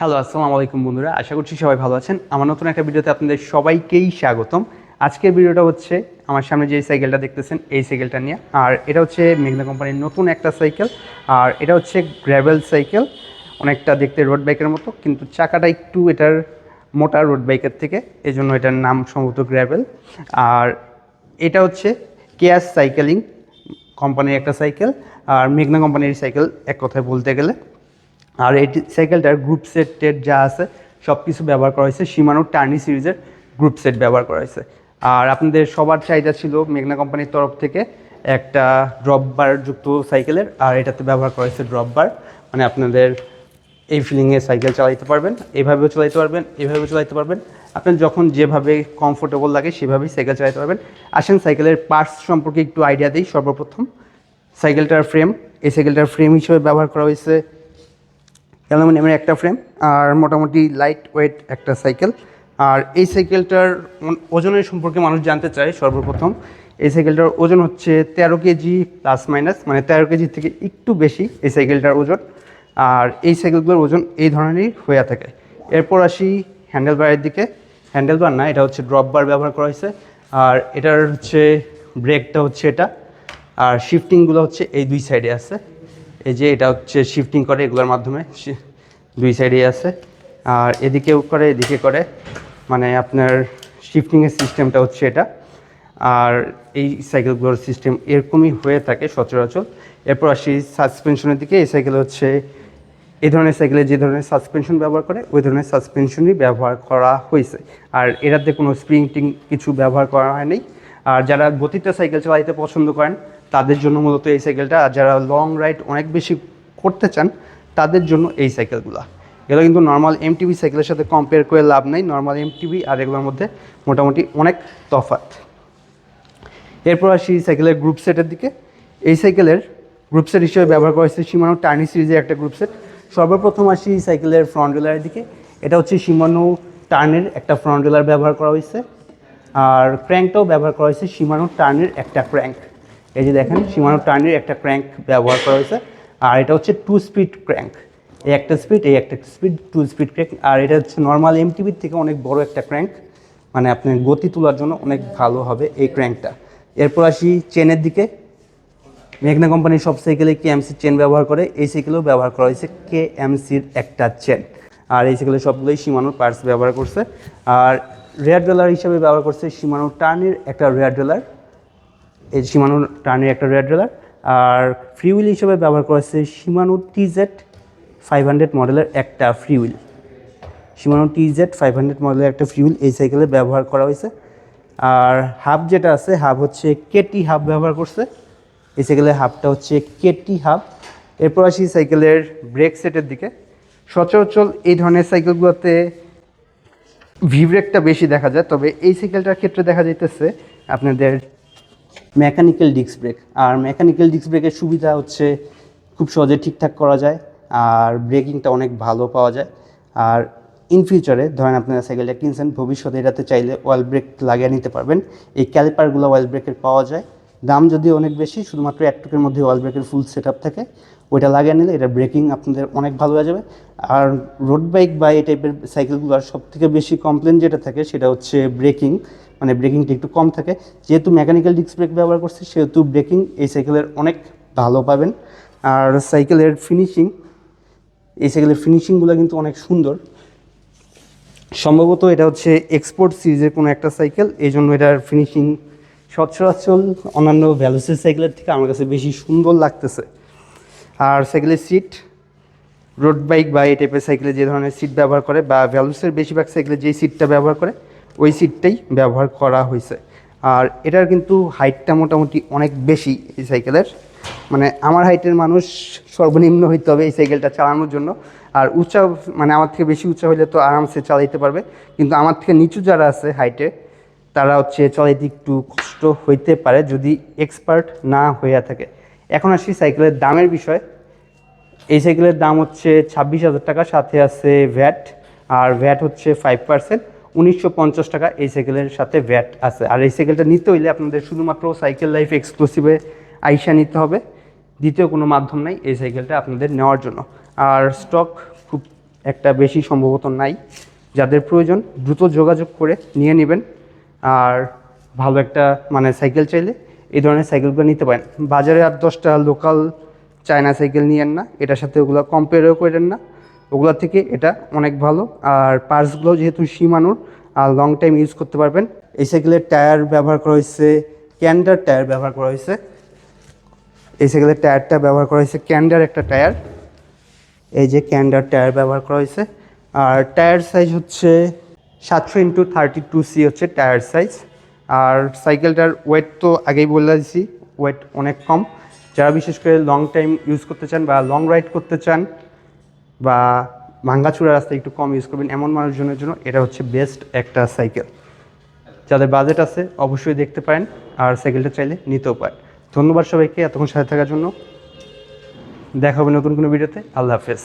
Hello আসসালামু আলাইকুম বন্ধুরা। আশা করছি সবাই ভালো আছেন। আমার নতুন একটা ভিডিওতে আপনাদের সবাইকেই স্বাগতম। আজকের ভিডিওটা হচ্ছে আমার সামনে যে সাইকেলটা দেখতেছেন, এই সাইকেলটা নিয়ে। আর এটা হচ্ছে মেঘনা কোম্পানির নতুন একটা সাইকেল। আর এটা হচ্ছে গ্র্যাভেল সাইকেল। অনেকটা দেখতে রোড বাইকের মতো, কিন্তু চাকাটা একটু এটার মোটা রোড বাইকের থেকে এই জন্য এটার নাম সম্ভবত গ্র্যাভেল আর এটা হচ্ছে কেয়াস সাইকেলিং কোম্পানির একটা সাইকেল। আর মেঘনা কোম্পানির সাইকেল এক কথায় বলতে গেলে। আর এই সাইকেলটার গ্রুপ সেট টেট যা আছে সব কিছু ব্যবহার করা হয়েছে। সীমানো টার্নি সিরিজের গ্রুপ সেট ব্যবহার করা হয়েছে। আর আপনাদের সবার চাহিদা ছিল মেঘনা কোম্পানির তরফ থেকে একটা ড্রপ বার যুক্ত সাইকেলের আর এটাতে ব্যবহার করা হয়েছে ড্রপ বার মানে আপনাদের এই ফিলিংয়ে সাইকেল চালাইতে পারবেন, এভাবেও চালাইতে পারবেন, এভাবেও চালাইতে পারবেন। আপনার যখন যেভাবে কমফোর্টেবল লাগে, সেভাবেই সাইকেল চালাতে পারবেন। আসেন সাইকেলের পার্টস সম্পর্কে একটু আইডিয়া দিই। সর্বপ্রথম সাইকেলটার ফ্রেম এই সাইকেলটার ফ্রেম হিসেবে ব্যবহার করা হয়েছে অ্যালুমিনিয়ামের একটা ফ্রেম আর মোটামুটি লাইট ওয়েট একটা সাইকেল আর এই সাইকেলটার ওজনের সম্পর্কে মানুষ জানতে চায় সর্বপ্রথম। এই সাইকেলটার ওজন হচ্ছে তেরো কেজি প্লাস মাইনাস মানে তেরো কেজি থেকে একটু বেশি এই সাইকেলটার ওজন। আর এই সাইকেলগুলোর ওজন এই ধরনেরই হয়ে থাকে। এরপর আসি হ্যান্ডেল বারের দিকে। হ্যান্ডেল বার না, এটা হচ্ছে ড্রপ বার ব্যবহার করা হয়েছে। আর এটার হচ্ছে ব্রেকটা হচ্ছে এটা। আর শিফটিংগুলো হচ্ছে এই দুই সাইডে আছে। এই যে এটা হচ্ছে শিফটিং করে এগুলোর মাধ্যমে দুই সাইডেই আছে। আর এদিকেও করে, এদিকে করে মানে আপনার শিফটিংয়ের সিস্টেমটা হচ্ছে এটা। আর এই সাইকেলগুলোর সিস্টেম এরকমই হয়ে থাকে সচরাচর। এরপর আসি সাসপেনশনের দিকে, এই সাইকেল হচ্ছে এই ধরনের সাইকেলে যে ধরনের সাসপেনশন ব্যবহার করে, ওই ধরনের সাসপেনশনই ব্যবহার করা হয়েছে। আর এটাতে কোনো স্প্রিং টিং কিছু ব্যবহার করা হয়নি। আর যারা গতিতে সাইকেল চালাইতে পছন্দ করেন তাদের জন্য মূলত এই সাইকেলটা আর যারা লং রাইড অনেক বেশি করতে চান, তাদের জন্য এই সাইকেলগুলো এগুলো কিন্তু নর্মাল এমটিভি সাইকেলের সাথে কম্পেয়ার করে লাভ নেই। নর্মাল এমটিভি আর এগুলোর মধ্যে মোটামুটি অনেক তফাৎ। এরপর আসি সাইকেলের গ্রুপ সেটের দিকে। এই সাইকেলের গ্রুপ সেট হিসেবে ব্যবহার করা হয়েছে সীমানো টার্নি সিরিজের একটা গ্রুপ সেট সর্বপ্রথম আসি সাইকেলের ফ্রন্ট রেলারের দিকে। এটা হচ্ছে সীমানো টার্নের একটা ফ্রন্ট রেলার ব্যবহার করা হয়েছে। আর ক্র্যাঙ্কটাও ব্যবহার করা হয়েছে সীমানো টার্নের একটা ক্র্যাঙ্ক এই যে দেখেন, সীমানো টার্নের একটা ক্র্যাঙ্ক ব্যবহার করা হয়েছে, আর এটা হচ্ছে টু স্পিড ক্র্যাঙ্ক। এই একটা স্পিড এই একটা স্পিড টু স্পিড ক্র্যাঙ্ক, আর এটা হচ্ছে নর্মাল এমটিভির থেকে অনেক বড় একটা ক্র্যাঙ্ক মানে আপনার গতি তোলার জন্য অনেক ভালো হবে এই ক্র্যাঙ্কটা। এরপর আসি চেনের দিকে। মেঘনা কোম্পানির সব সাইকেলে কে এমসির চেন ব্যবহার করে, এই সাইকেলেও ব্যবহার করা হয়েছে কে এমসির একটা চেন আর এই সাইকেলে সবগুলোই সীমানোর পার্টস ব্যবহার করছে। আর রেয়ার ডলার হিসাবে ব্যবহার করছে সীমানো টার্নের একটা রেয়ার ডলার এই সীমানো টার্নের একটা rear derailleur free free wheel হিসেবে ব্যবহার করা হয়েছে সীমানো টিজেড ফাইভ হান্ড্রেড মডেলের একটা free wheel. Shimano TZ five hundred মডেলের একটা ফ্রি হুইল এই সাইকেলে ব্যবহার করা হয়েছে। আর হাব যেটা আছে হাব হচ্ছে কেটি হাব ব্যবহার করছে। এই সাইকেলের হাবটা হচ্ছে কেটি হাব এরপর আসি সাইকেলের ব্রেক সেটের দিকে। সচরাচর এই ধরনের সাইকেলগুলোতে ভি ব্রেকটা বেশি দেখা যায়, তবে এই সাইকেলটার ক্ষেত্রে দেখা যাইতেছে আপনাদের মেকানিক্যাল ডিস্ক ব্রেক। আর মেকানিক্যাল ডিস্ক ব্রেকের সুবিধা হচ্ছে খুব সহজে ঠিকঠাক করা যায় আর ব্রেকিংটা অনেক ভালো পাওয়া যায়। আর ইন ফিউচারে ধরেন আপনারা সাইকেলটা কিনছেন, ভবিষ্যতে এটাতে চাইলে অয়েল ব্রেক লাগিয়ে নিতে পারবেন। এই ক্যালিপারগুলো অয়েল ব্রেকের পাওয়া যায়। দাম যদি অনেক বেশি, শুধুমাত্র এক একটুকের মধ্যে অয়েল ব্রেকের ফুল সেট থাকে। ওইটা লাগিয়ে নিলে এটা ব্রেকিং আপনাদের অনেক ভালো হয়ে যাবে। আর রোড বাইক বা এই টাইপের সাইকেলগুলোর সব থেকে বেশি কমপ্লেন যেটা থাকে সেটা হচ্ছে ব্রেকিং মানে ব্রেকিংটা একটু কম থাকে। যেহেতু মেকানিক্যাল ডিস্ক ব্রেক ব্যবহার করছে, সেহেতু ব্রেকিং এই সাইকেলের অনেক ভালো পাবেন। আর সাইকেলের ফিনিশিং এই সাইকেলের ফিনিশিংগুলো কিন্তু অনেক সুন্দর। সম্ভবত এটা হচ্ছে এক্সপোর্ট সিরিজের কোনো একটা সাইকেল এই জন্য এটার ফিনিশিং সচরাচর অন্যান্য ভ্যালুসের সাইকেলের থেকে আমার কাছে বেশি সুন্দর লাগতেছে। আর সাইকেলের সিট রোড বাইক বা এই টাইপের সাইকেলে যে ধরনের সিট ব্যবহার করে, বা ভ্যালুসের বেশিরভাগ সাইকেলে যেই সিটটা ব্যবহার করে ওই সিটটাই ব্যবহার করা হয়েছে। আর এটার কিন্তু হাইটটা মোটামুটি অনেক বেশি এই সাইকেলের মানে আমার হাইটের মানুষ সর্বনিম্ন হইতে হবে এই সাইকেলটা চালানোর জন্য। আর উঁচা মানে আমার থেকে বেশি উঁচা হইলে তো আরামসে চালাইতে পারবে। কিন্তু আমার থেকে নিচু যারা আছে হাইটে তারা হচ্ছে চালাইতে একটু কষ্ট হইতে পারে যদি এক্সপার্ট না হইয়া থাকে। এখন আসি সাইকেলের দামের বিষয়। এই সাইকেলের দাম হচ্ছে ছাব্বিশ হাজার টাকা, সাথে আছে ভ্যাট আর ভ্যাট হচ্ছে ফাইভ পার্সেন্ট উনিশশো পঞ্চাশ টাকা এই সাইকেলের সাথে ভ্যাট আছে। আর এই সাইকেলটা নিতে হইলে আপনাদের শুধুমাত্র সাইকেল লাইফ এক্সক্লুসিভে আইসা নিতে হবে। দ্বিতীয় কোনো মাধ্যম নাই এই সাইকেলটা আপনাদের নেওয়ার জন্য। আর স্টক খুব একটা বেশি সম্ভবত নাই। যাদের প্রয়োজন দ্রুত যোগাযোগ করে নিয়ে নেবেন। আর ভালো একটা মানে সাইকেল চাইলে এই ধরনের সাইকেলগুলো নিতে পারেন। বাজারে আর দশটা লোকাল চায়না সাইকেল নিয়েন না। এটার সাথে ওগুলো কম্পেয়ারও করেন না। ওগুলোর থেকে এটা অনেক ভালো। আর পার্টসগুলো যেহেতু সীমানুর, আর লং টাইম ইউজ করতে পারবেন। এই সাইকেলের টায়ার ব্যবহার করা হয়েছে ক্যান্ডার টায়ার ব্যবহার করা হয়েছে। এই সাইকেলের টায়ারটা ব্যবহার করা হয়েছে ক্যান্ডার একটা টায়ার এই যে ক্যান্ডার টায়ার ব্যবহার করা হয়েছে। আর টায়ার সাইজ হচ্ছে সাতশো ইন্টু থার্টি টু সি হচ্ছে টায়ার সাইজ আর সাইকেলটার ওয়েট তো আগেই বলে দিয়েছি ওয়েট অনেক কম। যারা বিশেষ করে লং টাইম ইউজ করতে চান বা লং রাইড করতে চান বা ভাঙ্গাচুরা রাস্তা একটু কম ইউজ করবেন এমন মানুষজনের জন্য এটা হচ্ছে বেস্ট একটা সাইকেল যাদের বাজেট আছে, অবশ্যই দেখতে পারেন আর সাইকেলটা চাইলে নিতেও পারেন। ধন্যবাদ সবাইকে এতক্ষণ সাথে থাকার জন্য। দেখা হবে নতুন কোনো ভিডিওতে আল্লাহ হাফেজ।